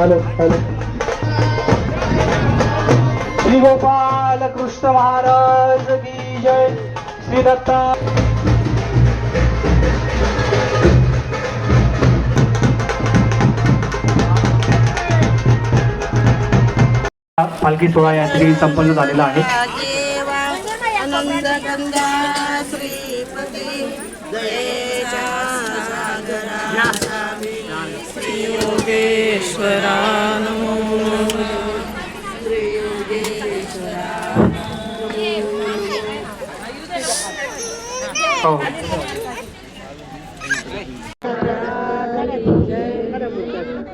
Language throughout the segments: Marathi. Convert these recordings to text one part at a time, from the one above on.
हॅलो हॅलो श्री गोपाल कृष्ण महाराज की जय श्री दत्ता पालखी सोहळा या ठिकाणी संपन्न झालेला आहे देवा आनंद गंगा श्रीपती हो.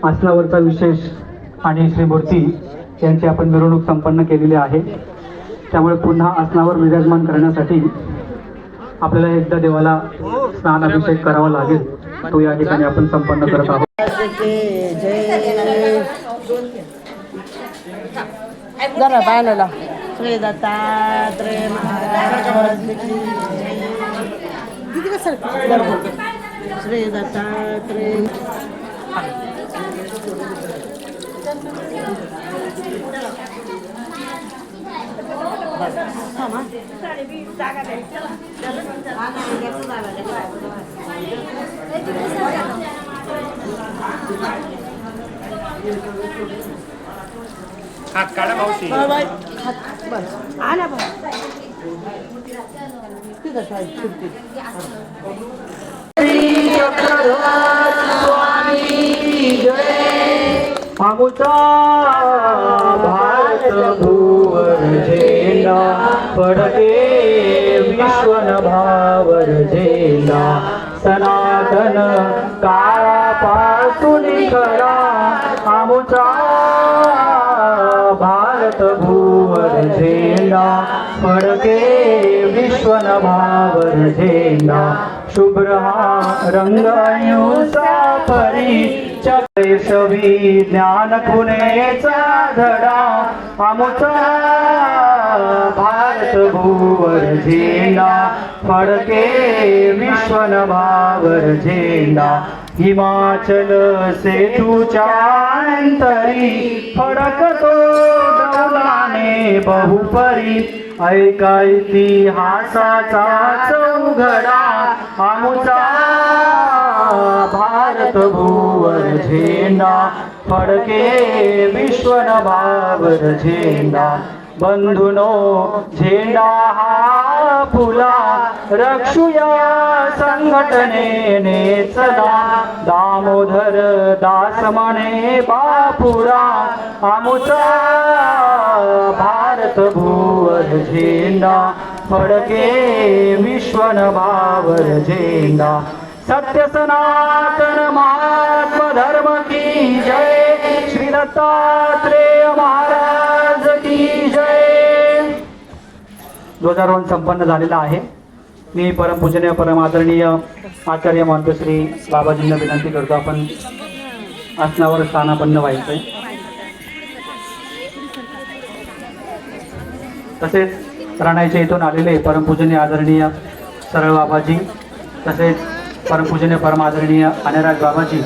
आसनावरचा विशेष आणि श्री मूर्ती यांची आपण मिरवणूक संपन्न केलेली आहे. त्यामुळे पुन्हा आसनावर विराजमान करण्यासाठी आपल्याला एकदा देवाला स्नान अभिषेक करावा लागेल. तो या ठिकाणी आपण संपन्न करत आहोत. जय जरा बायला श्री दत्तात्रय महाराज. जय. श्री दत्तात्रय हा, बाई. हात, बस. आणा बा. तिथं कशा सुट्टी. आमुचा भारत भूवर झेंडा पडते विश्वन भावर झेंडा सनातन काळापासून खरा आमुचा भारत भूवर झेंडा फडके विश्वन भावर झेंडा शुभ्र हा परी चैसवी ज्ञान खुनेचा धडा। आमचा भारत भूवर झेंडा फडके विश्वन भावर झेंडा हिमाचल सेतूच्या अंतरी फडकतो डौलाने बहुपरी। ऐका इतिहासाचा चौघडा आमचा भारत भुवन झेंडा फडके विश्वनभावर झेंडा. बंधुनो झेंडा हा फुला रक्षुया संघटनेने चला दामोदर दास म्हणे बापुरा आमुचा भारत भूवर झेंडा फडके विश्वन भावर झेंडा. सत्य सनातन महात्म धर्म की जय. श्री दत्तात्रेय महाराज की जय. ध्वजारोहण संपन्न झालेला आहे. मी परमपूजनीय परम आदरणीय आचार्य महंत श्री बाबाजींना विनंती करतो आपण आसनावर स्थानापन्न व्हायचंय. तसेच राणायच्या इथून आलेले परमपूजनीय आदरणीय सरळ बाबाजी तसेच परमपूजनीय परम आदरणीय अनिराज बाबाजी